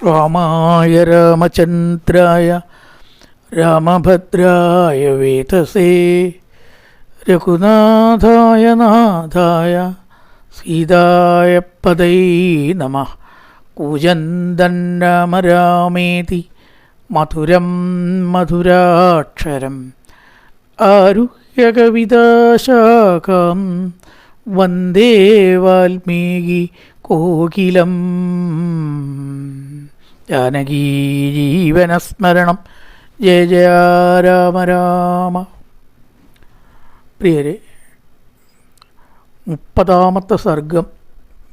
രാമായ രാമചന്ദ്രായ രാമഭദ്രായ വേതസേ രഘുനാഥായ നാഥായ സീതായ പദൈ നമ കൂജന്തൻ രാമ രാമേതി മധുരം മധുരാക്ഷരം ആരുഹ്യ കവിതാശാഖം വന്ദേ വാൽമീകി കോകിലം. ജാനകീ ജീവനസ്മരണം. ജയ ജയ രാമ രാമ. പ്രിയരെ മുപ്പതാമത്തെ സർഗം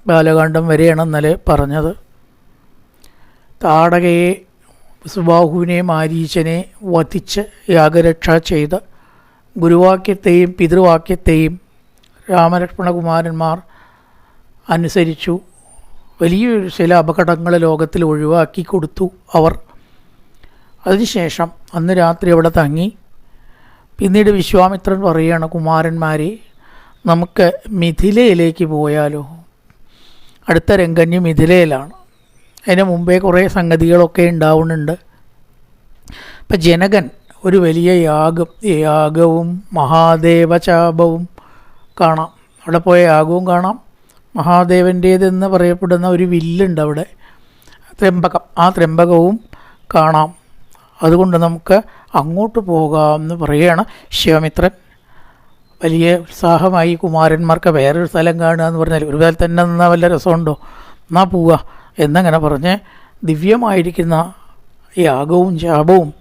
ബാലകാണ്ഡം വരെയാണ് ഇന്നലെ പറഞ്ഞത്. താടകയെ സുബാഹുവിനെ മാരീച്ചനെ വധിച്ച് യാഗരക്ഷ ചെയ്ത ഗുരുവാക്യത്തെയും പിതൃവാക്യത്തെയും രാമലക്ഷ്മണകുമാരന്മാർ അനുസരിച്ചു വലിയൊരു ചില അപകടങ്ങൾ ലോകത്തിൽ ഒഴിവാക്കി കൊടുത്തു അവർ. അതിനുശേഷം അന്ന് രാത്രി അവിടെ തങ്ങി. പിന്നീട് വിശ്വാമിത്രൻ പറയുകയാണ് കുമാരന്മാരെ നമുക്ക് മിഥിലയിലേക്ക് പോയാലോ? അടുത്ത രംഗന്യം മിഥിലയിലാണ്. അതിന് മുമ്പേ കുറേ സംഗതികളൊക്കെ ഉണ്ടാവുന്നുണ്ട്. ഇപ്പം ജനകൻ ഒരു വലിയ യാഗം യാഗവും മഹാദേവചാപവും കാണാം. അവിടെ പോയ യാഗവും കാണാം. മഹാദേവന്റേതെന്ന് പറയപ്പെടുന്ന ഒരു വില്ലുണ്ട് അവിടെ. ത്രമ്പകം ആ ത്രമ്പകവും കാണാം. അതുകൊണ്ട് നമുക്ക് അങ്ങോട്ട് പോകാം എന്ന് പറയുകയാണ് ശിവമിത്രൻ. വലിയ ഉത്സാഹമായി കുമാരന്മാർക്ക് വേറൊരു സ്ഥലം കാണുക എന്ന് പറഞ്ഞാൽ ഒരു കാലത്ത് തന്നെ നിന്നാൽ വല്ല രസമുണ്ടോ? എന്നാ പോവുക എന്നങ്ങനെ പറഞ്ഞ് ദിവ്യമായിരിക്കുന്ന യാഗവും ശാപവും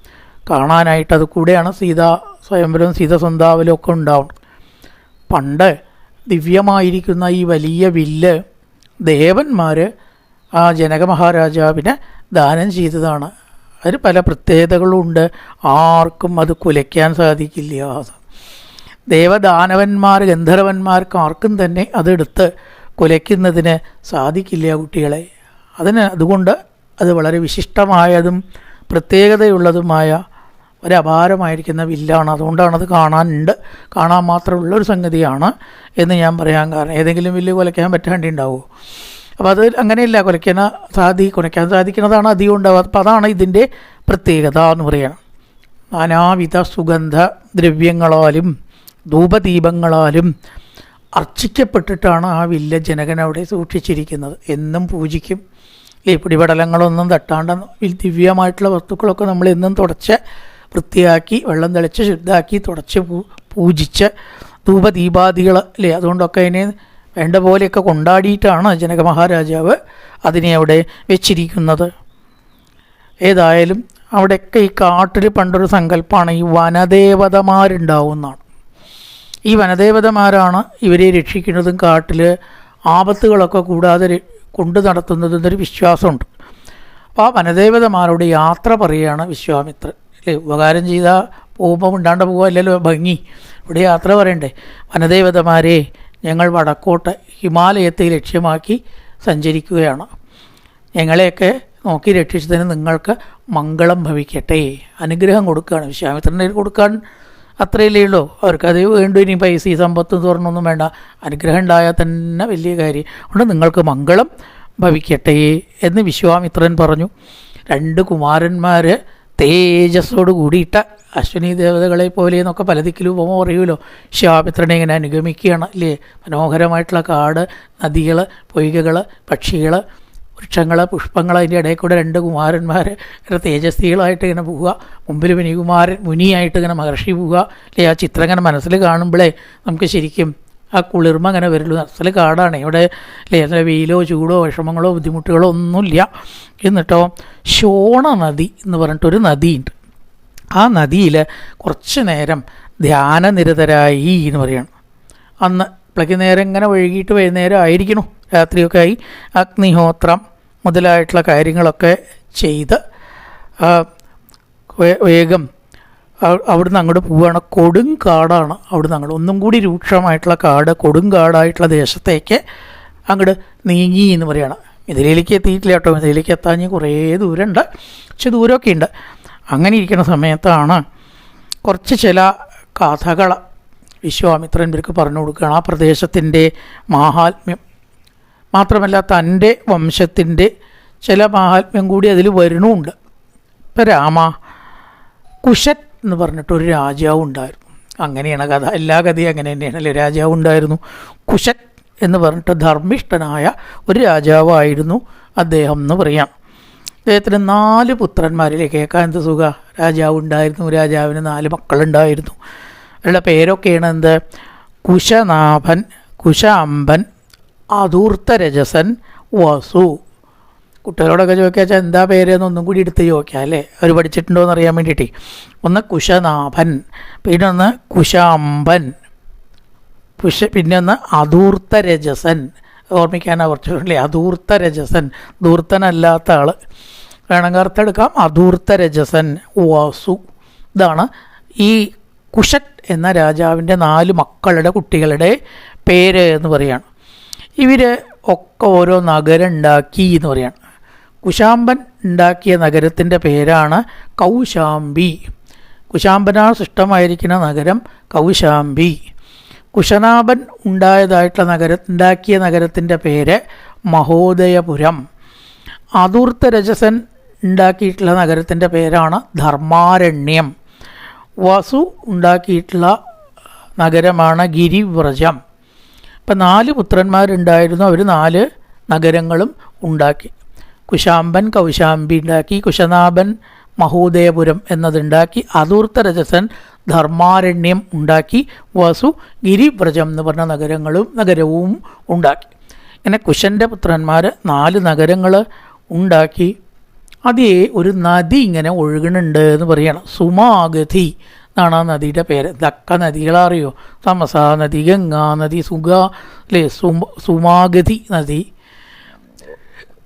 കാണാനായിട്ട് അത് കൂടെയാണ് സീത സ്വയംവരവും സീതസന്താവലും ഒക്കെ ഉണ്ടാവും പണ്ട് ദിവ്യമായിരിക്കുന്ന ഈ വലിയ വില്ല് ദേവന്മാർ ആ ജനക മഹാരാജാവിനെ ദാനം ചെയ്തതാണ്. അതിന് പല പ്രത്യേകതകളുണ്ട് ആർക്കും അത് കുലയ്ക്കാൻ സാധിക്കില്ല. ദേവദാനവന്മാർ ഗന്ധർവന്മാർക്ക് ആർക്കും തന്നെ അതെടുത്ത് കുലയ്ക്കുന്നതിന് സാധിക്കില്ല കുട്ടികളെ. അതിന് അതുകൊണ്ട് അത് വളരെ വിശിഷ്ടമായതും പ്രത്യേകതയുള്ളതുമായ ഒരപാരമായിരിക്കുന്ന വില്ലാണ്. അതുകൊണ്ടാണ് അത് കാണാനുണ്ട്. കാണാൻ മാത്രമുള്ള ഒരു സംഗതിയാണ് എന്ന് ഞാൻ പറയാൻ കാരണം. ഏതെങ്കിലും വില്ല് കുലയ്ക്കാൻ പറ്റാണ്ടി ഉണ്ടാവുമോ അപ്പോൾ അത് അങ്ങനെയല്ല. കുലയ്ക്കാൻ സാധി കുലയ്ക്കാൻ സാധിക്കുന്നതാണ് അധികം ഉണ്ടാവുക. അപ്പോൾ അതാണ് ഇതിന്റെ പ്രത്യേകത എന്ന് പറയുന്നത് നാനാവിധ സുഗന്ധ ദ്രവ്യങ്ങളാലും ധൂപദീപങ്ങളാലും അർച്ചിക്കപ്പെട്ടിട്ടാണ് ആ വില്ല ജനകൻ അവിടെ സൂക്ഷിച്ചിരിക്കുന്നത്. എന്നും പൂജിക്കും. ഈ പിടിപടലങ്ങളൊന്നും തട്ടാണ്ട് ദിവ്യമായിട്ടുള്ള വസ്തുക്കളൊക്കെ നമ്മൾ എന്നും തുടച്ച് വൃത്തിയാക്കി വെള്ളം തെളിച്ച് ശുദ്ധാക്കി തുടച്ച് പൂജിച്ച് ധൂപദീപാദികൾ അല്ലേ? അതുകൊണ്ടൊക്കെ അതിനെ വേണ്ട പോലെയൊക്കെ കൊണ്ടാടിയിട്ടാണ് ജനക മഹാരാജാവ് അതിനെ അവിടെ വെച്ചിരിക്കുന്നത്. ഏതായാലും അവിടെയൊക്കെ ഈ കാട്ടിൽ പണ്ടൊരു സങ്കല്പമാണ് ഈ വനദേവതമാരുണ്ടാവുന്നതാണ് ഈ വനദേവതമാരാണ് ഇവരെ രക്ഷിക്കുന്നതും കാട്ടിൽ ആപത്തുകളൊക്കെ കൂടാതെ കൊണ്ടു നടത്തുന്നതും എന്നൊരു വിശ്വാസമുണ്ട്. അപ്പോൾ ആ വനദേവതമാരുടെ യാത്ര പറയുകയാണ് വിശ്വാമിത്രൻ. ഉപകാരം ചെയ്ത പോകുമ്പോൾ ഉണ്ടാണ്ട് പോകുമല്ലോ ഭംഗി. ഇവിടെ യാത്ര പറയണ്ടേ? വനദേവതമാരെ ഞങ്ങൾ വടക്കോട്ട് ഹിമാലയത്തെ ലക്ഷ്യമാക്കി സഞ്ചരിക്കുകയാണ്. ഞങ്ങളെയൊക്കെ നോക്കി രക്ഷിച്ചതിന് നിങ്ങൾക്ക് മംഗളം ഭവിക്കട്ടെ. അനുഗ്രഹം കൊടുക്കുകയാണ്. വിശ്വാമിത്രന്റെ കൊടുക്കാൻ അത്രയല്ലേ ഉള്ളൂ. അവർക്കത് വേണ്ടു ഇനി പൈസ സമ്പത്തും സ്വർണമൊന്നും വേണ്ട. അനുഗ്രഹം ഉണ്ടായാൽ തന്നെ വലിയ കാര്യം. അതുകൊണ്ട് നിങ്ങൾക്ക് മംഗളം ഭവിക്കട്ടെ എന്ന് വിശ്വാമിത്രൻ പറഞ്ഞു. രണ്ട് കുമാരന്മാർ തേജസ്സോട് കൂടിയിട്ട അശ്വിനി ദേവതകളെ പോലെ എന്നൊക്കെ പല ദിക്കിലും ഉപമ അറിയുമല്ലോ ശിവാമിത്രനെ ഇങ്ങനെ അനുഗമിക്കുകയാണ് അല്ലേ? മനോഹരമായിട്ടുള്ള കാട് നദികൾ പൊയ്കകൾ പക്ഷികൾ വൃക്ഷങ്ങൾ പുഷ്പങ്ങൾ അതിന്റെ ഇടയിൽ കൂടെ രണ്ട് കുമാരന്മാർ ഇങ്ങനെ തേജസ്വികളായിട്ട് ഇങ്ങനെ പോവുക. മുമ്പിൽ മുനികുമാരൻ മുനിയായിട്ട് ഇങ്ങനെ മഹർഷി പോവുക. അല്ലെ? ആ ചിത്രം ഇങ്ങനെ മനസ്സിൽ കാണുമ്പോഴേ നമുക്ക് ശരിക്കും ആ കുളിർമ അങ്ങനെ വരുള്ളൂ അസൽ കാടാണ്. ഇവിടെ അല്ലേ വെയിലോ ചൂടോ വിഷമങ്ങളോ ബുദ്ധിമുട്ടുകളോ ഒന്നുമില്ല. എന്നിട്ടോ ശോണ നദി എന്ന് പറഞ്ഞിട്ടൊരു നദിയുണ്ട്. ആ നദിയിൽ കുറച്ച് നേരം ധ്യാനനിരതരായി എന്ന് പറയണം. അന്ന് പ്ലക്ക് നേരം ഇങ്ങനെ വൈകിട്ട് വൈകുന്നേരം ആയിരിക്കണു. രാത്രിയൊക്കെ ആയി. അഗ്നിഹോത്രം മുതലായിട്ടുള്ള കാര്യങ്ങളൊക്കെ ചെയ്ത് വേഗം അവിടുന്ന് അങ്ങോട്ട് പോവുകയാണ്. കൊടുങ്കാടാണ് അവിടുന്ന് അങ്ങോട്ട്. ഒന്നും കൂടി രൂക്ഷമായിട്ടുള്ള കാട് കൊടുങ്കാടായിട്ടുള്ള ദേശത്തേക്ക് അങ്ങോട്ട് നീങ്ങി എന്ന് പറയുകയാണ് മിഥിലയിലേക്ക് എത്തിയിട്ടില്ല കേട്ടോ. എത്താൻ കുറേ ദൂരമുണ്ട്. പക്ഷെ ദൂരമൊക്കെ ഉണ്ട്. അങ്ങനെ ഇരിക്കുന്ന സമയത്താണ് കുറച്ച് ചില കഥകൾ വിശ്വാമിത്രൻ ഇവർക്ക് പറഞ്ഞു കൊടുക്കുകയാണ്. ആ പ്രദേശത്തിന്റെ മാഹാത്മ്യം. മാത്രമല്ല തന്റെ വംശത്തിന്റെ ചില മാഹാത്മ്യം കൂടി അതിൽ വരണമുണ്ട് ഇപ്പം രാമ കുശൻ എന്ന് പറഞ്ഞിട്ടൊരു രാജാവ് ഉണ്ടായിരുന്നു. അങ്ങനെയാണ് കഥ. എല്ലാ കഥയും അങ്ങനെ തന്നെയാണ്. അല്ലെ? രാജാവ് ഉണ്ടായിരുന്നു. കുശൻ എന്ന് പറഞ്ഞിട്ട് ധർമ്മിഷ്ഠനായ ഒരു രാജാവായിരുന്നു അദ്ദേഹം എന്ന് പറയാം. അദ്ദേഹത്തിന് നാല് പുത്രന്മാരിലെ കേൾക്കാൻ എന്ത് സുഖ? രാജാവ് ഉണ്ടായിരുന്നു. രാജാവിന് നാല് മക്കളുണ്ടായിരുന്നു. അവരുടെ പേരൊക്കെയാണ് എന്ത്? കുശനാഭൻ കുശ കുശാംബൻ അധൂർത്തരജസൻ വസു. കുട്ടികളോടൊക്കെ ചോദിക്കാച്ചാൽ എന്താ പേരെന്ന് ഒന്നും കൂടി എടുത്ത് ചോദിക്കാം അല്ലേ? അവർ പഠിച്ചിട്ടുണ്ടോ എന്ന് അറിയാൻ വേണ്ടിയിട്ടേ. ഒന്ന് കുശനാഭൻ പിന്നെ ഒന്ന് കുശാംബൻ പുഷ പിന്നെ ഒന്ന് അധൂർത്ത രജസൻ ഓർമ്മിക്കാനാണ് കുറച്ചുകൂടി അധൂർത്ത രജസൻ ധൂർത്തനല്ലാത്ത ആൾ വേണമെങ്കിൽ അർത്ഥമെടുക്കാം അധൂർത്ത രജസൻ വാസു. ഇതാണ് ഈ കുഷറ്റ് എന്ന രാജാവിന്റെ നാല് മക്കളുടെ കുട്ടികളുടെ പേര് എന്ന് പറയാണ്. ഇവർ ഒക്കെ ഓരോ നഗരം ഉണ്ടാക്കി എന്ന് പറയാണ്. കുശാമ്പൻ ഉണ്ടാക്കിയ നഗരത്തിന്റെ പേരാണ് കൗശാംബി. കുശാമ്പനാൽ സൃഷ്ടമായിരിക്കുന്ന നഗരം കൗശാംബി. കുശനാഭൻ ഉണ്ടായതായിട്ടുള്ള നഗര ഉണ്ടാക്കിയ നഗരത്തിന്റെ പേര് മഹോദയപുരം. ആദൂർത്ത രജസൻ ഉണ്ടാക്കിയിട്ടുള്ള നഗരത്തിന്റെ പേരാണ് ധർമാരണ്യം. വസു ഉണ്ടാക്കിയിട്ടുള്ള നഗരമാണ് ഗിരിവ്രജം. ഇപ്പം നാല് പുത്രന്മാരുണ്ടായിരുന്നു. അവർ നാല് നഗരങ്ങളും ഉണ്ടാക്കി. കുശാംബൻ കൗശാംബി ഉണ്ടാക്കി. കുശനാഭൻ മഹോദയപുരം എന്നതുണ്ടാക്കി അതൂർത്ത രജസൻ ധർമാരണ്യം ഉണ്ടാക്കി വസു ഗിരിവ്രജം എന്ന് പറഞ്ഞ നഗരങ്ങളും നഗരവും ഉണ്ടാക്കി. ഇങ്ങനെ കുശന്റെ പുത്രന്മാർ നാല് നഗരങ്ങൾ ഉണ്ടാക്കി. അതേ ഒരു നദി ഇങ്ങനെ ഒഴുകണുണ്ട് എന്ന് പറയണം. സുമാഗതി എന്നാണ് ആ നദിയുടെ പേര്. ദക്ക നദികളറിയോ? തമസ നദി ഗംഗാ നദി സുഗ അല്ലേ? സുമാഗതി നദി.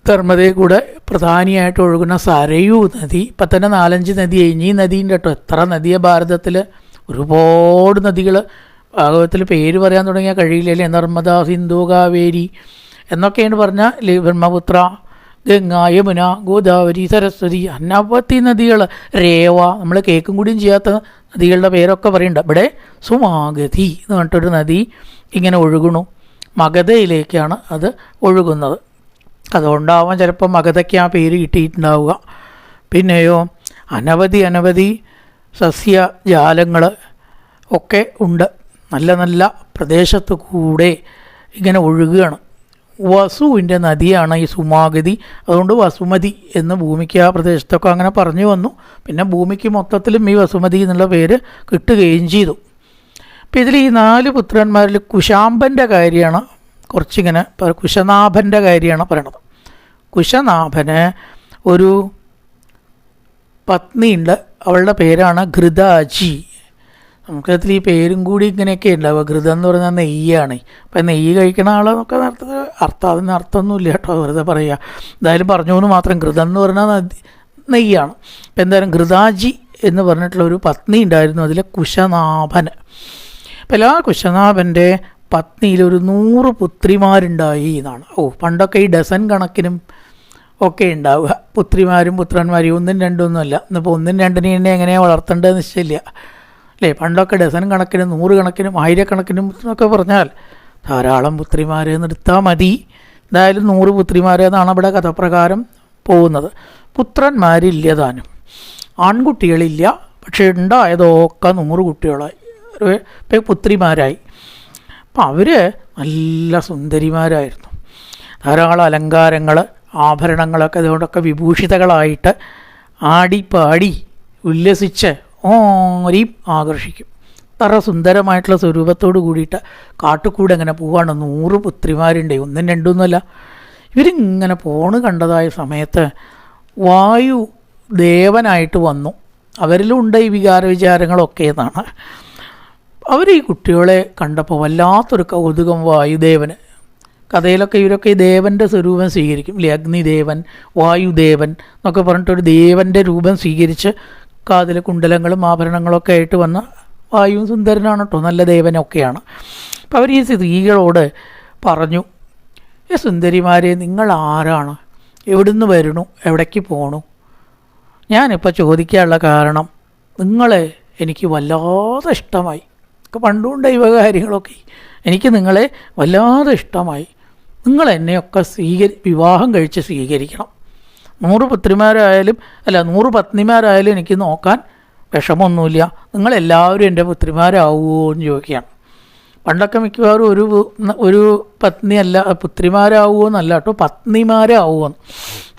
ധർമ്മതയിൽ കൂടെ പ്രധാനിയായിട്ട് ഒഴുകുന്ന സരയൂ നദി ഇപ്പം തന്നെ നാലഞ്ച് നദി എഞ്ഞി നദീന്റെ കേട്ടോ എത്ര നദിയെ ഭാരതത്തിൽ ഒരുപാട് നദികൾ ഭാഗവത്തിൽ പേര് പറയാൻ തുടങ്ങിയാൽ കഴിയില്ലല്ലേ നർമ്മദ സിന്ധു കാവേരി എന്നൊക്കെയാണ് പറഞ്ഞാൽ ബ്രഹ്മപുത്ര ഗംഗ യമുന ഗോദാവരി സരസ്വതി അനവധി നദികൾ രേവ നമ്മൾ കേക്കും കൂടിയും ചെയ്യാത്ത നദികളുടെ പേരൊക്കെ പറയുന്നുണ്ട് ഇവിടെ സുമാഗതി എന്ന് പറഞ്ഞിട്ടൊരു നദി ഇങ്ങനെ ഒഴുകണു മഗധയിലേക്കാണ് അത് ഒഴുകുന്നത്. അതുകൊണ്ടാവാം ചിലപ്പോൾ മഗധയ്ക്ക് ആ പേര് കിട്ടിയിട്ടുണ്ടാവുക. പിന്നെയോ അനവധി അനവധി സസ്യജാലങ്ങൾ ഒക്കെ ഉണ്ട്. നല്ല നല്ല പ്രദേശത്ത് കൂടെ ഇങ്ങനെ ഒഴുകുകയാണ്. വസുവിന്റെ നദിയാണ് ഈ സുമാഗതി. അതുകൊണ്ട് വസുമതി എന്ന് ഭൂമിക്ക് ആ പ്രദേശത്തൊക്കെ അങ്ങനെ പറഞ്ഞു വന്നു. പിന്നെ ഭൂമിക്ക് മൊത്തത്തിലും ഈ വസുമതി എന്നുള്ള പേര് കിട്ടുകയും ചെയ്തു. അപ്പോൾ ഇതിൽ ഈ നാല് പുത്രന്മാരിൽ കുശാമ്പന്റെ കാര്യമാണ് കുറച്ചിങ്ങനെ കുശനാഭന്റെ കാര്യമാണ് പറയണത്. കുശനാഭന് ഒരു പത്നിയുണ്ട്. അവളുടെ പേരാണ് ഘൃതാജി. നമുക്കതിൽ ഈ പേരും കൂടി ഇങ്ങനെയൊക്കെ ഉണ്ടാവുക. ഘൃതം എന്ന് പറഞ്ഞാൽ നെയ്യാണ്. അപ്പം നെയ്യ് കഴിക്കണ ആളെന്നൊക്കെ അർത്ഥത്തിൽ അർത്ഥം അതിന് അർത്ഥമൊന്നുമില്ല കേട്ടോ. വെറുതെ പറയുക. എന്തായാലും പറഞ്ഞു എന്ന് മാത്രം ഘൃതം എന്ന് പറഞ്ഞാൽ നെയ്യാണ്. അപ്പം എന്തായാലും ഘൃതാജി എന്ന് പറഞ്ഞിട്ടുള്ള ഒരു പത്നി ഉണ്ടായിരുന്നു അതിലെ കുശനാഭന് അപ്പം എല്ലാ കുശനാഭന്റെ പത്നിയിൽ ഒരു നൂറ് പുത്രിമാരുണ്ടായി എന്നാണ്. ഓ പണ്ടൊക്കെ ഈ ഡസൻ കണക്കിനും ഒക്കെ ഉണ്ടാവുക. പുത്രിമാരും പുത്രന്മാരും ഒന്നും രണ്ടൊന്നുമല്ല ഇന്നിപ്പോൾ ഒന്നും രണ്ടിനെ തന്നെ എങ്ങനെയാണ് വളർത്തേണ്ടതെന്ന് നിശ്ചയില്ല അല്ലേ? പണ്ടൊക്കെ ഡസൻ കണക്കിനും നൂറ് കണക്കിനും ആയിരക്കണക്കിനും എന്നൊക്കെ പറഞ്ഞാൽ ധാരാളം പുത്രിമാരെ നിർത്താൽ മതി. എന്തായാലും നൂറ് പുത്രിമാരെ എന്നാണ് ഇവിടെ കഥപ്രകാരം പോകുന്നത്. പുത്രന്മാരില്ല താനും ആൺകുട്ടികളില്ല. പക്ഷേ ഉണ്ടായതൊക്കെ നൂറ് കുട്ടികളായി. പുത്രിമാരായി. അപ്പം അവർ നല്ല സുന്ദരിമാരായിരുന്നു. ധാരാളം അലങ്കാരങ്ങൾ ആഭരണങ്ങളൊക്കെ അതുകൊണ്ടൊക്കെ വിഭൂഷിതകളായിട്ട് ആടിപ്പാടി ഉല്ലസിച്ച് ഓരെയും ആകർഷിക്കും. അത്ര സുന്ദരമായിട്ടുള്ള സ്വരൂപത്തോട് കൂടിയിട്ട് കാട്ടുകൂടെ അങ്ങനെ പോവാണ്. നൂറ് പുത്രിമാരുണ്ട്. ഒന്നും രണ്ടൊന്നുമല്ല ഇവരിങ്ങനെ പോണ് കണ്ടതായ സമയത്ത് വായു ദേവനായിട്ട് വന്നു. അവരിലുണ്ട് ഈ വികാര വിചാരങ്ങളൊക്കെ എന്നാണ് അവർ ഈ കുട്ടികളെ കണ്ടപ്പോൾ വല്ലാത്തൊരു കൗതുകം വായുദേവന് കഥയിലൊക്കെ ഇവരൊക്കെ ഈ ദേവന്റെ സ്വരൂപം സ്വീകരിക്കും. ഇല്ലേ അഗ്നിദേവൻ വായുദേവൻ എന്നൊക്കെ പറഞ്ഞിട്ടൊരു ദേവന്റെ രൂപം സ്വീകരിച്ച് കാതിൽ കുണ്ടലങ്ങളും ആഭരണങ്ങളൊക്കെ ആയിട്ട് വന്ന വായു സുന്ദരനാണ് കേട്ടോ നല്ല ദേവനൊക്കെയാണ്. അപ്പോൾ അവർ ഈ സ്ത്രീകളോട് പറഞ്ഞു ഈ സുന്ദരിമാരെ നിങ്ങൾ ആരാണ് എവിടുന്ന് വരണു എവിടേക്ക് പോകണു ഞാനിപ്പോൾ ചോദിക്കാനുള്ള കാരണം നിങ്ങളെ എനിക്ക് വല്ലാതെ ഇഷ്ടമായി. ഒക്കെ പണ്ടും ദൈവ കാര്യങ്ങളൊക്കെ. എനിക്ക് നിങ്ങളെ വല്ലാതെ ഇഷ്ടമായി. നിങ്ങൾ എന്നെയൊക്കെ സ്വീകരി വിവാഹം കഴിച്ച് സ്വീകരിക്കണം. നൂറ് പുത്രിമാരായാലും അല്ല നൂറ് പത്നിമാരായാലും എനിക്ക് നോക്കാൻ വിഷമമൊന്നുമില്ല നിങ്ങളെല്ലാവരും എന്റെ പുത്രിമാരാവുമോ എന്ന് ചോദിക്കുകയാണ്. പണ്ടൊക്കെ മിക്കവാറും ഒരു ഒരു ഒരു പത്നിയല്ല പുത്രിമാരാവുമോ എന്നല്ല കേട്ടോ പത്നിമാരാവുമോ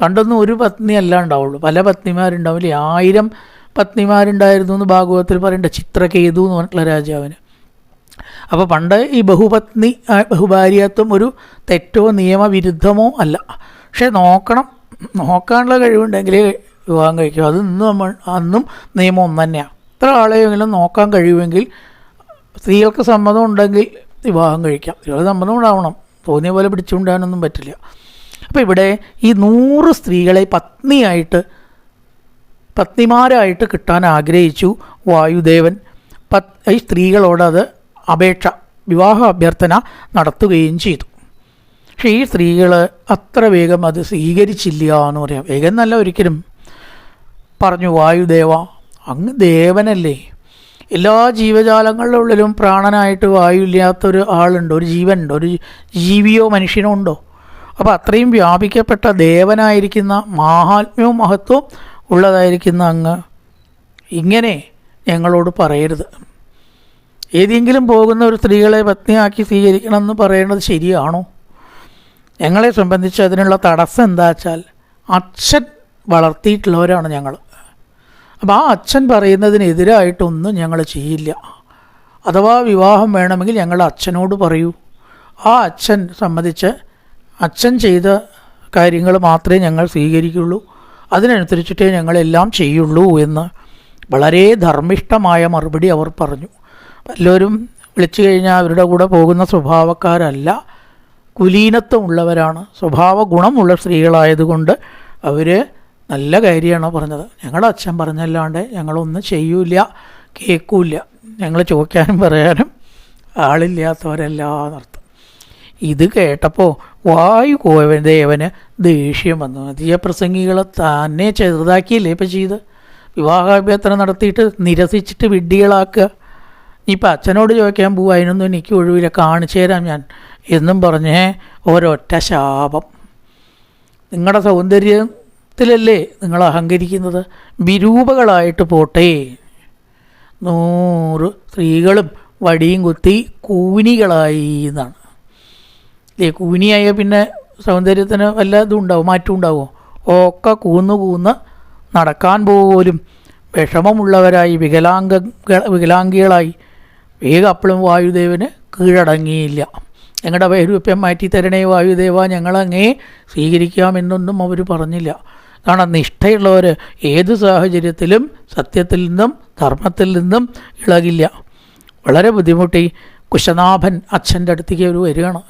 പണ്ടൊന്നും ഒരു പത്നി അല്ല ഉണ്ടാവുള്ളൂ. പല പത്നിമാരുണ്ടാവില്ലേ? ആയിരം പത്നിമാരുണ്ടായിരുന്നു എന്ന് ഭാഗവതത്തിൽ പറയേണ്ട ചിത്രകേതു എന്ന് പറഞ്ഞിട്ടുള്ള രാജാവിന്. അപ്പോൾ പണ്ട് ഈ ബഹുപത്നി ബഹുഭാര്യത്വം ഒരു തെറ്റോ നിയമവിരുദ്ധമോ അല്ല. പക്ഷേ നോക്കണം നോക്കാനുള്ള കഴിവുണ്ടെങ്കിൽ വിവാഹം കഴിക്കും. അത് ഇന്ന് നമ്മൾ അന്നും നിയമം ഒന്ന് തന്നെയാണ് ഇത്ര ആളെയെങ്കിലും നോക്കാൻ കഴിയുമെങ്കിൽ സ്ത്രീകൾക്ക് സമ്മതം ഉണ്ടെങ്കിൽ വിവാഹം കഴിക്കാം. സ്ത്രീകൾ സമ്മതം ഉണ്ടാവണം. തോന്നിയ പോലെ പിടിച്ചുകൊണ്ടാനൊന്നും പറ്റില്ല. അപ്പോൾ ഇവിടെ ഈ നൂറ് സ്ത്രീകളെ പത്നിയായിട്ട് പത്നിമാരായിട്ട് കിട്ടാൻ ആഗ്രഹിച്ചു വായുദേവൻ. പത് ഈ സ്ത്രീകളോട് അത് അപേക്ഷ വിവാഹ അഭ്യർത്ഥന നടത്തുകയും ചെയ്തു. പക്ഷേ ഈ സ്ത്രീകൾ അത്ര വേഗം അത് സ്വീകരിച്ചില്ല എന്ന് പറയാം. വേഗം എന്നല്ല ഒരിക്കലും. പറഞ്ഞു വായുദേവ അങ്ങ് ദേവനല്ലേ. എല്ലാ ജീവജാലങ്ങളുടെ ഉള്ളിലും പ്രാണനായിട്ട് വായു ഇല്ലാത്തൊരു ആളുണ്ട് ഒരു ജീവനുണ്ട് ഒരു ജീവിയോ മനുഷ്യനോ ഉണ്ടോ? അപ്പോൾ അത്രയും വ്യാപിക്കപ്പെട്ട ദേവനായിരിക്കുന്ന മാഹാത്മ്യവും മഹത്വവും ഉള്ളതായിരിക്കുന്ന അങ്ങ് ഇങ്ങനെ ഞങ്ങളോട് പറയരുത്. ഏതെങ്കിലും പോകുന്ന ഒരു സ്ത്രീകളെ പത്നിയാക്കി സ്വീകരിക്കണം എന്ന് പറയുന്നത് ശരിയാണോ? ഞങ്ങളെ സംബന്ധിച്ച് അതിനുള്ള തടസ്സം എന്താ വെച്ചാൽ അച്ഛൻ വളർത്തിയിട്ടുള്ളവരാണ് ഞങ്ങൾ. അപ്പോൾ ആ അച്ഛൻ പറയുന്നതിനെതിരായിട്ടൊന്നും ഞങ്ങൾ ചെയ്യില്ല. അഥവാ വിവാഹം വേണമെങ്കിൽ ഞങ്ങൾ അച്ഛനോട് പറയൂ. ആ അച്ഛൻ സംബന്ധിച്ച് അച്ഛൻ ചെയ്ത കാര്യങ്ങൾ മാത്രമേ ഞങ്ങൾ സ്വീകരിക്കുള്ളൂ. അതിനനുസരിച്ചിട്ടേ ഞങ്ങളെല്ലാം ചെയ്യുള്ളൂ എന്ന് വളരെ ധർമ്മിഷ്ഠമായ മറുപടി അവർ പറഞ്ഞു. എല്ലാവരും വിളിച്ചു കഴിഞ്ഞാൽ അവരുടെ കൂടെ പോകുന്ന സ്വഭാവക്കാരല്ല. കുലീനത്വമുള്ളവരാണ്. സ്വഭാവ ഗുണമുള്ള സ്ത്രീകളായതുകൊണ്ട് അവർ നല്ല കാര്യമാണ് പറഞ്ഞത്. ഞങ്ങളുടെ അച്ഛൻ പറഞ്ഞല്ലാണ്ട് ഞങ്ങളൊന്നും ചെയ്യൂല കേൾക്കൂല ഞങ്ങൾ ചോദിക്കാനും പറയാനും ആളില്ലാത്തവരല്ല എന്നർത്ഥം. ഇത് കേട്ടപ്പോൾ വായു കോവദേവന് ദേഷ്യം വന്നു. അധികപ്രസംഗികളെ തന്നെ ചെറുതാക്കിയില്ലേ ഇപ്പം ചെയ്ത്? വിവാഹാഭ്യർത്ഥന നടത്തിയിട്ട് നിരസിച്ചിട്ട് വിഡ്ഢികളാക്കുക. ഇനിയിപ്പോൾ അച്ഛനോട് ചോദിക്കാൻ പോവുക അതിനൊന്നും എനിക്ക് ഒഴിവില്ല കാണിച്ചു തരാം ഞാൻ. എന്നും പറഞ്ഞേ ഒരൊറ്റ ശാപം. നിങ്ങളുടെ സൗന്ദര്യത്തിലല്ലേ നിങ്ങൾ അഹങ്കരിക്കുന്നത്? വിരൂപകളായിട്ട് പോട്ടെ. നൂറ് സ്ത്രീകളും വടിയും കുത്തി കൂനികളായി എന്നാണ്. ഇല്ലേ കൂനിയായ പിന്നെ സൗന്ദര്യത്തിന് വല്ല ഇതും ഉണ്ടാവും? മാറ്റം ഉണ്ടാവുമോ ഒക്കെ കൂന്ന് കൂന്ന് നടക്കാൻ പോലും വിഷമമുള്ളവരായി വികലാംഗ വികലാംഗികളായി വേഗം അപ്പോഴും വായുദേവന് കീഴടങ്ങിയില്ല. ഞങ്ങളുടെ വൈരൂപ്യം മാറ്റി തരണേ വായുദേവ ഞങ്ങളങ്ങേ സ്വീകരിക്കാമെന്നൊന്നും അവർ പറഞ്ഞില്ല. കാരണം നിഷ്ഠയുള്ളവർ ഏത് സാഹചര്യത്തിലും സത്യത്തിൽ നിന്നും ധർമ്മത്തിൽ നിന്നും ഇളകില്ല. വളരെ ബുദ്ധിമുട്ടി കുശനാഭൻ അച്ഛന്റെ അടുത്തേക്ക് ഒരു വരികയാണ്.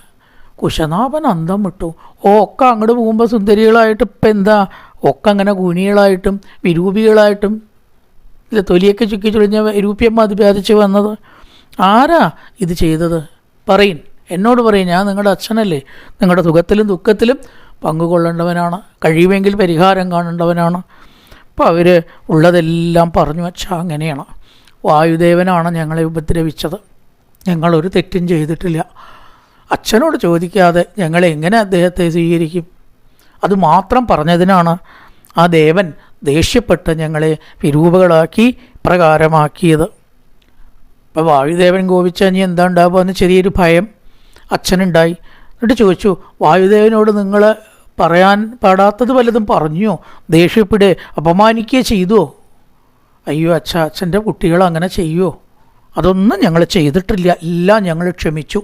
കുശനാഭൻ അന്തം വിട്ടു. ഒക്കെ അങ്ങോട്ട് പോകുമ്പോൾ സുന്ദരികളായിട്ട് ഇപ്പം എന്താ? ഒക്കെ അങ്ങനെ ഗുണികളായിട്ടും വിരൂപികളായിട്ടും ഇല്ല തൊലിയൊക്കെ ചുക്കി ചുളിഞ്ഞ അത് ബാധിച്ച് വന്നത്. ആരാ ഇത് ചെയ്തത്? പറയിൻ എന്നോട് പറയും. ഞാൻ നിങ്ങളുടെ അച്ഛനല്ലേ. നിങ്ങളുടെ സുഖത്തിലും ദുഃഖത്തിലും പങ്കുകൊള്ളേണ്ടവനാണ്. കഴിയുമെങ്കിൽ പരിഹാരം കാണേണ്ടവനാണ്. അപ്പോൾ അവർ ഉള്ളതെല്ലാം പറഞ്ഞു. വച്ചാൽ അങ്ങനെയാണ്. വായുദേവനാണ് ഞങ്ങളെ ഉപദ്രവിച്ചത്. ഞങ്ങളൊരു തെറ്റും ചെയ്തിട്ടില്ല. അച്ഛനോട് ചോദിക്കാതെ ഞങ്ങൾ എങ്ങനെ അദ്ദേഹത്തെ സ്വീകരിക്കും? അത് മാത്രം പറഞ്ഞതിനാണ് ആ ദേവൻ ദേഷ്യപ്പെട്ട് ഞങ്ങളെ വിരൂപകളാക്കി പ്രകാരമാക്കിയത്. അപ്പോൾ വായുദേവൻ കോപിച്ചാൽ ഇനി എന്താ ഉണ്ടാവുക എന്ന് ചെറിയൊരു ഭയം അച്ഛനുണ്ടായി. എന്നിട്ട് ചോദിച്ചു വായുദേവനോട് നിങ്ങൾ പറയാൻ പാടാത്തത് വല്ലതും പറഞ്ഞോ ദേഷ്യപ്പെടുക അപമാനിക്കുകയോ ചെയ്തോ? അയ്യോ അച്ഛ അച്ഛന്റെ കുട്ടികൾ അങ്ങനെ ചെയ്യുമോ അതൊന്നും ഞങ്ങൾ ചെയ്തിട്ടില്ല. എല്ലാം ഞങ്ങൾ ക്ഷമിച്ചു.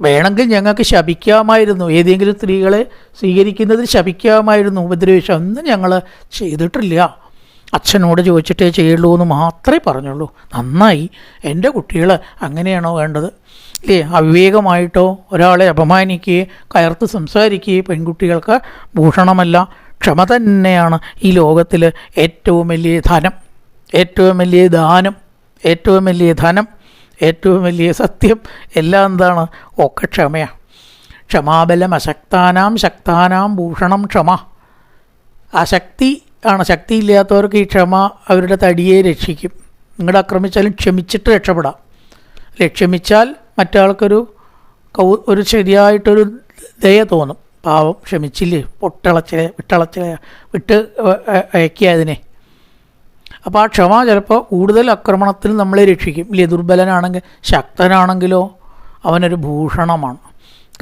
വേണമെങ്കിൽ ഞങ്ങൾക്ക് ശപിക്കാമായിരുന്നു. ഏതെങ്കിലും സ്ത്രീകളെ സ്വീകരിക്കുന്നതിൽ ശപിക്കാമായിരുന്നു. ഉപദ്രവിച്ച. ഒന്നും ഞങ്ങൾ ചെയ്തിട്ടില്ല. അച്ഛനോട് ചോദിച്ചിട്ടേ ചെയ്യുള്ളൂ എന്ന് മാത്രമേ പറഞ്ഞുള്ളൂ. നന്നായി. എന്റെ കുട്ടികൾ അങ്ങനെയാണോ വേണ്ടത്? ഇല്ലേ അവിവേകമായിട്ടോ ഒരാളെ അപമാനിക്കുകയും കയർത്ത് സംസാരിക്കുകയും പെൺകുട്ടികൾക്ക് ഭൂഷണമല്ല. ക്ഷമ തന്നെയാണ് ഈ ലോകത്തിൽ ഏറ്റവും വലിയ ധനം. ഏറ്റവും വലിയ ദാനം. ഏറ്റവും വലിയ ധനം. ഏറ്റവും വലിയ സത്യം. എല്ലാം എന്താണ്? ഒക്കെ ക്ഷമയാണ് ക്ഷമാബലം അശക്താനാം ശക്താനാം ഭൂഷണം ക്ഷമ. ആ ശക്തി ആണ്. ശക്തിയില്ലാത്തവർക്ക് ഈ ക്ഷമ അവരുടെ തടിയെ രക്ഷിക്കും. നിങ്ങളുടെ ആക്രമിച്ചാലും ക്ഷമിച്ചിട്ട് രക്ഷപ്പെടാം. അല്ലെ ക്ഷമിച്ചാൽ മറ്റാൾക്കൊരു കൗ ഒരു ശരിയായിട്ടൊരു ദയ തോന്നും. പാവം ക്ഷമിച്ചില്ലേ? പൊട്ടിളച്ചിലെ വിട്ടളച്ചിലെ വിട്ട് അയക്കിയതിനെ അപ്പോൾ ആ ക്ഷമ ചിലപ്പോൾ കൂടുതൽ ആക്രമണത്തിൽ നമ്മളെ രക്ഷിക്കും. ഇല്ലേ ദുർബലനാണെങ്കിൽ ശക്തനാണെങ്കിലോ അവനൊരു ഭൂഷണമാണ്.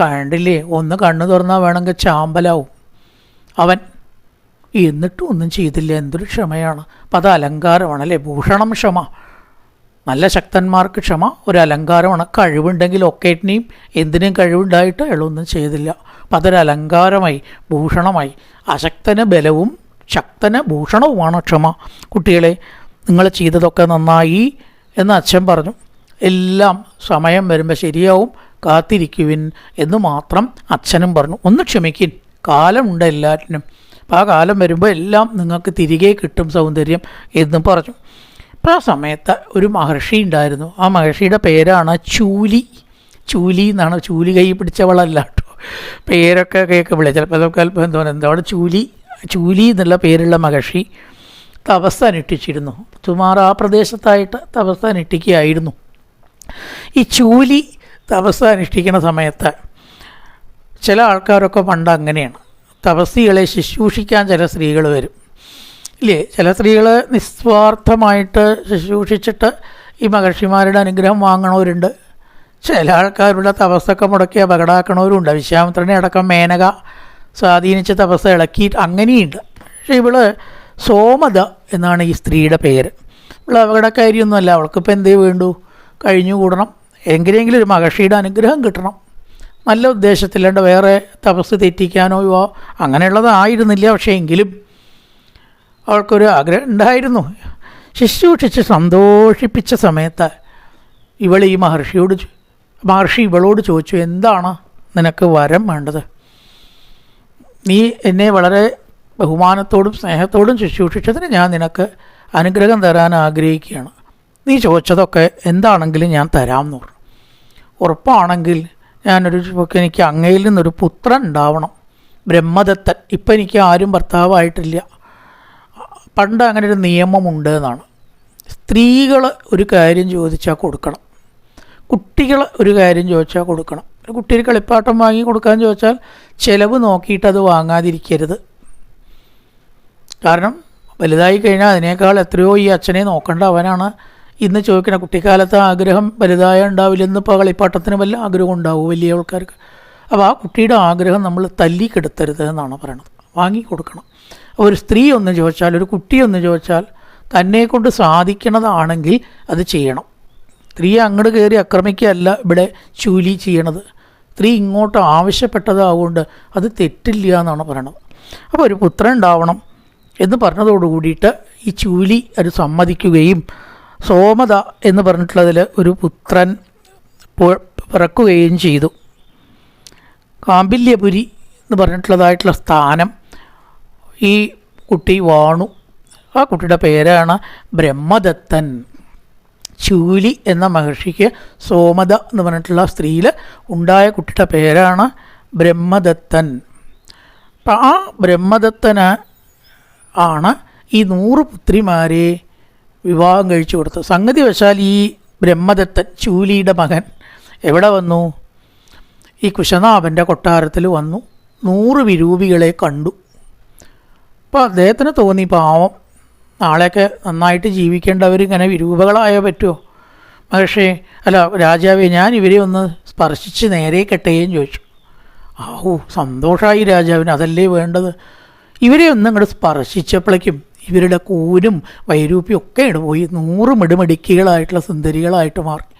കണ്ടില്ലേ? ഒന്ന് കണ്ണു തുറന്നാൽ വേണമെങ്കിൽ ചാമ്പലാവും. അവൻ എന്നിട്ടും ഒന്നും ചെയ്തില്ല. എന്തൊരു ക്ഷമയാണ്. അപ്പം അത് അലങ്കാരമാണ് അല്ലേ? ഭൂഷണം ക്ഷമ. നല്ല ശക്തന്മാർക്ക് ക്ഷമ. ഒരു അലങ്കാരമാണ്. കഴിവുണ്ടെങ്കിൽ ഒക്കേറ്റിനെയും എന്തിനും കഴിവുണ്ടായിട്ട് അയാളൊന്നും ചെയ്തില്ല. അപ്പം അതൊരു അലങ്കാരമായി ഭൂഷണമായി. അശക്തന് ബലവും ശക്തന് ഭൂഷണവുമാണ് ക്ഷമ. കുട്ടികളെ നിങ്ങൾ ചെയ്തതൊക്കെ നന്നായി എന്ന് അച്ഛൻ പറഞ്ഞു. എല്ലാം സമയം വരുമ്പോൾ ശരിയാവും കാത്തിരിക്കുവിൻ എന്ന് മാത്രം അച്ഛനും പറഞ്ഞു. ഒന്ന് ക്ഷമിക്കിൻ. കാലമുണ്ട് എല്ലാറ്റിനും. ആ കാലം വരുമ്പോൾ എല്ലാം നിങ്ങൾക്ക് തിരികെ കിട്ടും സൗന്ദര്യം എന്ന് പറഞ്ഞു. അപ്പോൾ ആ സമയത്ത് ഒരു മഹർഷി ഉണ്ടായിരുന്നു. ആ മഹർഷിയുടെ പേരാണ് ചൂലി. ചൂലി എന്നാണ്. ചൂലി കൈ പിടിച്ചവളല്ല കേട്ടോ. പേരൊക്കെ കേൾക്കുമ്പോഴേ ചിലപ്പോൾ ചിലപ്പോൾ അല്പം എന്തോ എന്താണ് ചൂലി ചൂലി എന്നുള്ള പേരുള്ള മഹർഷി തപസ് അനുഷ്ഠിച്ചിരുന്നു സുമാർ ആ പ്രദേശത്തായിട്ട് തപസ് അനുഷ്ഠിക്കുകയായിരുന്നു ഈ ചൂലി തപസ് അനുഷ്ഠിക്കുന്ന സമയത്ത് ചില ആൾക്കാരൊക്കെ പണ്ട് അങ്ങനെയാണ്. തപസ്സികളെ ശുശ്രൂഷിക്കാൻ ചില സ്ത്രീകൾ വരും. ഇല്ലേ? ചില സ്ത്രീകൾ നിസ്വാർത്ഥമായിട്ട് ശുശ്രൂഷിച്ചിട്ട് ഈ മഹർഷിമാരുടെ അനുഗ്രഹം വാങ്ങണവരുണ്ട്. ചില ആൾക്കാരുടെ തപസ്സൊക്കെ മുടക്കി അപകടമാക്കണവരുണ്ട് വിശ്വാമിത്രനെ അടക്കം മേനക സ്വാധീനിച്ച് തപസ് ഇളക്കിയിട്ട് അങ്ങനെയുണ്ട്. പക്ഷേ ഇവൾ സോമത എന്നാണ് ഈ സ്ത്രീയുടെ പേര്. ഇവൾ അപകടക്കാരിയൊന്നുമല്ല. അവൾക്കിപ്പോൾ എന്തേ വേണ്ടു? കഴിഞ്ഞു കൂടണം എങ്ങനെയെങ്കിലും ഒരു മഹർഷിയുടെ അനുഗ്രഹം കിട്ടണം. നല്ല ഉദ്ദേശത്തില്ലാണ്ട് വേറെ തപസ് തെറ്റിക്കാനോ യോ അങ്ങനെയുള്ളതായിരുന്നില്ല. പക്ഷേ എങ്കിലും അവൾക്കൊരു ആഗ്രഹം ഉണ്ടായിരുന്നു. ശുശ്രൂഷിച്ച് സന്തോഷിപ്പിച്ച സമയത്ത് ഇവൾ ഈ മഹർഷിയോട് മഹർഷി ഇവളോട് ചോദിച്ചു എന്താണ് നിനക്ക് വരം വേണ്ടത്? നീ എന്നെ വളരെ ബഹുമാനത്തോടും സ്നേഹത്തോടും ശുശ്രൂഷിച്ചതിന് ഞാൻ നിനക്ക് അനുഗ്രഹം തരാൻ ആഗ്രഹിക്കുകയാണ്. നീ ചോദിച്ചതൊക്കെ എന്താണെങ്കിലും ഞാൻ തരാമെന്ന് പറഞ്ഞു. ഉറപ്പാണെങ്കിൽ ഞാനൊരു എനിക്ക് അങ്ങയിൽ നിന്നൊരു പുത്രൻ ഉണ്ടാവണം. ബ്രഹ്മദത്തൻ. ഇപ്പം എനിക്ക് ആരും ഭർത്താവായിട്ടില്ല. പണ്ട് അങ്ങനെ ഒരു നിയമമുണ്ട് എന്നാണ്. സ്ത്രീകൾ ഒരു കാര്യം ചോദിച്ചാൽ കൊടുക്കണം. കുട്ടികൾ ഒരു കാര്യം ചോദിച്ചാൽ കൊടുക്കണം. ഒരു കളിപ്പാട്ടം വാങ്ങി കൊടുക്കാൻ ചോദിച്ചാൽ ചിലവ് നോക്കിയിട്ട് അത് വാങ്ങാതിരിക്കരുത്. കാരണം വലുതായി കഴിഞ്ഞാൽ അതിനേക്കാൾ എത്രയോ ഈ അച്ഛനെ നോക്കേണ്ട അവനാണ്. ഇന്ന് ചോദിക്കുന്ന കുട്ടിക്കാലത്ത് ആഗ്രഹം വലുതായ ഉണ്ടാവില്ല ഇന്നിപ്പോൾ കളിപ്പാട്ടത്തിന് വല്ല ആഗ്രഹം ഉണ്ടാവും? വലിയ ആൾക്കാർക്ക്. അപ്പോൾ ആ കുട്ടിയുടെ ആഗ്രഹം നമ്മൾ തല്ലിക്കെടുത്തരുത് എന്നാണ് പറയണത്. വാങ്ങി കൊടുക്കണം ഒരു സ്ത്രീ ഒന്ന് ചോദിച്ചാൽ ഒരു കുട്ടി ഒന്ന് ചോദിച്ചാൽ തന്നെ കൊണ്ട് സാധിക്കണതാണെങ്കിൽ അത് ചെയ്യണം. സ്ത്രീ അങ്ങോട്ട് കയറി ആക്രമിക്കുകയല്ല ഇവിടെ ചൂലി ചെയ്യണത്. സ്ത്രീ ഇങ്ങോട്ട് ആവശ്യപ്പെട്ടതാവുകൊണ്ട് അത് തെറ്റില്ല എന്നാണ് പറയണത്. അപ്പോൾ ഒരു പുത്രൻ ഉണ്ടാവണം എന്ന് പറഞ്ഞതോട് കൂടിയിട്ട് ഈ ചൂലി അത് സമ്മതിക്കുകയും സോമത എന്ന് പറഞ്ഞിട്ടുള്ളതിൽ ഒരു പുത്രൻ പിറക്കുകയും ചെയ്തു. കാമ്പില്യപുരി എന്ന് പറഞ്ഞിട്ടുള്ളതായിട്ടുള്ള സ്ഥാനം ഈ കുട്ടി വാണു. ആ കുട്ടിയുടെ പേരാണ് ബ്രഹ്മദത്തൻ. ചൂലി എന്ന മഹർഷിക്ക് സോമത എന്ന് പറഞ്ഞിട്ടുള്ള സ്ത്രീയിൽ ഉണ്ടായ കുട്ടിയുടെ പേരാണ് ബ്രഹ്മദത്തൻ. അപ്പം ആ ബ്രഹ്മദത്തന് ആണ് ഈ നൂറ് പുത്രിമാരെ വിവാഹം കഴിച്ചു കൊടുത്തു. സംഗതി വശാൽ ഈ ബ്രഹ്മദത്തൻ ചൂലിയുടെ മകൻ എവിടെ വന്നു? ഈ കുശനാഭന്റെ കൊട്ടാരത്തിൽ വന്നു. നൂറ് വിരൂപികളെ കണ്ടു. അപ്പോൾ അദ്ദേഹത്തിന് തോന്നി പാവം. നാളെയൊക്കെ നന്നായിട്ട് ജീവിക്കേണ്ടവർ ഇങ്ങനെ വിരൂപകളായോ പറ്റുമോ? പക്ഷേ അല്ല രാജാവേ ഞാൻ ഇവരെ ഒന്ന് സ്പർശിച്ച് നേരെ കെട്ടുകയും ചോദിച്ചു. ആഹു സന്തോഷമായി രാജാവിന് അതല്ലേ വേണ്ടത്? ഇവരെ ഒന്നും ഇങ്ങോട്ട് സ്പർശിച്ചപ്പോഴേക്കും ഇവരുടെ കൂരും വൈരൂപ്യം ഒക്കെ ഇട പോയി നൂറ് മിടുമിടുക്കികളായിട്ടുള്ള സുന്ദരികളായിട്ട് മാറി.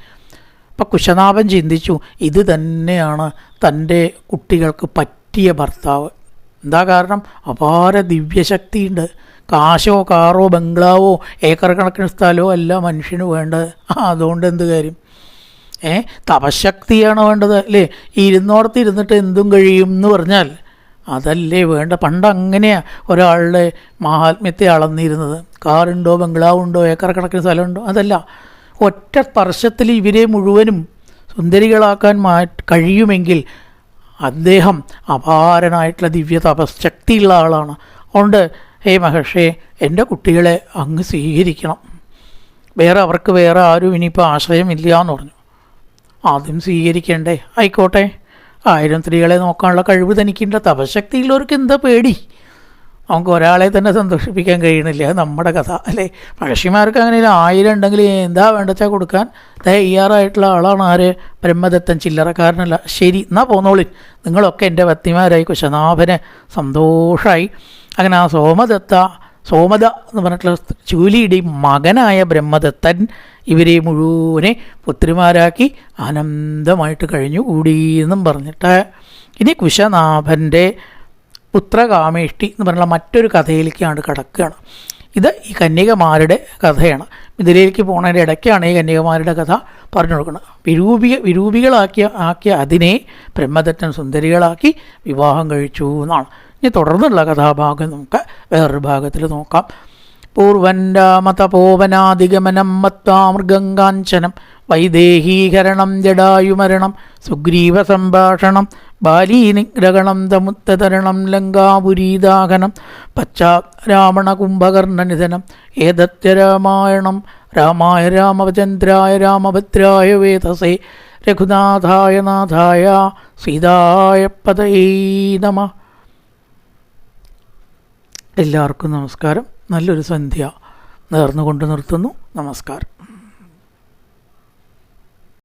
അപ്പം കുശനാഭൻ ചിന്തിച്ചു ഇത് തന്നെയാണ് തന്റെ കുട്ടികൾക്ക് പറ്റിയ ഭർത്താവ്. എന്താ കാരണം? അപാര ദിവ്യശക്തിയുണ്ട്. കാശോ കാറോ ബംഗ്ലാവോ ഏക്കർ കണക്കിന് സ്ഥലമോ അല്ല മനുഷ്യന് വേണ്ടത്. അതുകൊണ്ട് എന്ത് കാര്യം? ഏ? തപശക്തിയാണ് വേണ്ടത് അല്ലേ? ഇരുന്നോടത്ത് ഇരുന്നിട്ട് എന്തും കഴിയും എന്ന് പറഞ്ഞാൽ അതല്ലേ വേണ്ട. പണ്ട് അങ്ങനെയാ ഒരാളുടെ മഹാത്മ്യത്തെ അളന്നിരുന്നത്. കാറുണ്ടോ ബംഗ്ലാവുണ്ടോ ഏക്കർ കണക്കിന് സ്ഥലമുണ്ടോ അതല്ല. ഒറ്റ സ്പർശത്തിൽ ഇവരെ മുഴുവനും സുന്ദരികളാക്കാൻ മാ കഴിയുമെങ്കിൽ അദ്ദേഹം അപാരനായിട്ടുള്ള ദിവ്യ തപശക്തിയുള്ള ആളാണ്. അതുകൊണ്ട് ഹേ മഹർഷേ എന്റെ കുട്ടികളെ അങ്ങ് സ്വീകരിക്കണം. വേറെ അവർക്ക് വേറെ ആരും ഇനിയിപ്പോൾ ആശ്രയമില്ല എന്ന് പറഞ്ഞു. ആദ്യം സ്വീകരിക്കണ്ടേ? ആയിക്കോട്ടെ. ആയിരം സ്ത്രീകളെ നോക്കാനുള്ള കഴിവ് തനിക്കുണ്ട്. തപശക്തിയുള്ളവർക്ക് എന്താ പേടി? നമുക്ക് ഒരാളെ തന്നെ സന്തോഷിപ്പിക്കാൻ കഴിയണില്ല. നമ്മുടെ കഥ അല്ലേ? പഴശ്ശിമാർക്ക് അങ്ങനെ ആയിരം ഉണ്ടെങ്കിൽ എന്താ വേണ്ടച്ചാൽ കൊടുക്കാൻ? തയ്യാറായിട്ടുള്ള ആളാണ് ആര്? ബ്രഹ്മദത്തൻ ചില്ലറക്കാരനല്ല. ശരി എന്നാ പോന്നോളി. നിങ്ങളൊക്കെ എന്റെ പത്നിമാരായി കുശനാഭന് സന്തോഷമായി അങ്ങനെ ആ സോമദത്ത സോമദ എന്ന് പറഞ്ഞിട്ടുള്ള ചൂലിയുടെ മകനായ ബ്രഹ്മദത്തൻ ഇവരെ മുഴുവനെ പുത്രിമാരാക്കി ആനന്ദമായിട്ട് കഴിഞ്ഞു കൂടി എന്നും പറഞ്ഞിട്ട്. ഇനി കുശനാഭന്റെ പുത്രകാമേഷ്ടി എന്ന് പറഞ്ഞുള്ള മറ്റൊരു കഥയിലേക്കാണ് കിടക്കുകയാണ്. ഇത് ഈ കന്യകമാരുടെ കഥയാണ്. ഇതിലേക്ക് പോകുന്നതിന്റെ ഇടയ്ക്കാണ് ഈ കന്യകമാരുടെ കഥ പറഞ്ഞു കൊടുക്കുന്നത്. വിരൂപിക വിരൂപികളാക്കിയ ആക്കിയ അതിനെ ബ്രഹ്മദത്തൻ സുന്ദരികളാക്കി വിവാഹം കഴിച്ചു എന്നാണ്. ഇനി തുടർന്നുള്ള കഥാഭാഗം നമുക്ക് വേറൊരു ഭാഗത്തിൽ നോക്കാം. പൂർവൻ രാമതപോവനാധിഗമനം മത്വാമൃഗങ്കാഞ്ചനം വൈദേഹീകരണം ജടായുമരണം സുഗ്രീവ സംഭാഷണം ബാലീനിഗ്രഹണം തമുത്തതരണം ലങ്കാപുരീദാഹനം പശ്ചാരാവണ കുംഭകർണനിധനം ഏതത്യ രാമായണം രാമായ രാമചന്ദ്രായ രാമഭദ്രായ വേദസേ രഘുനാഥായ നാഥായ സീതായ പതയേ നമ. എല്ലാവർക്കും നമസ്കാരം. നല്ലൊരു സന്ധ്യ നേർന്നുകൊണ്ട് നിർത്തുന്നു. നമസ്കാരം.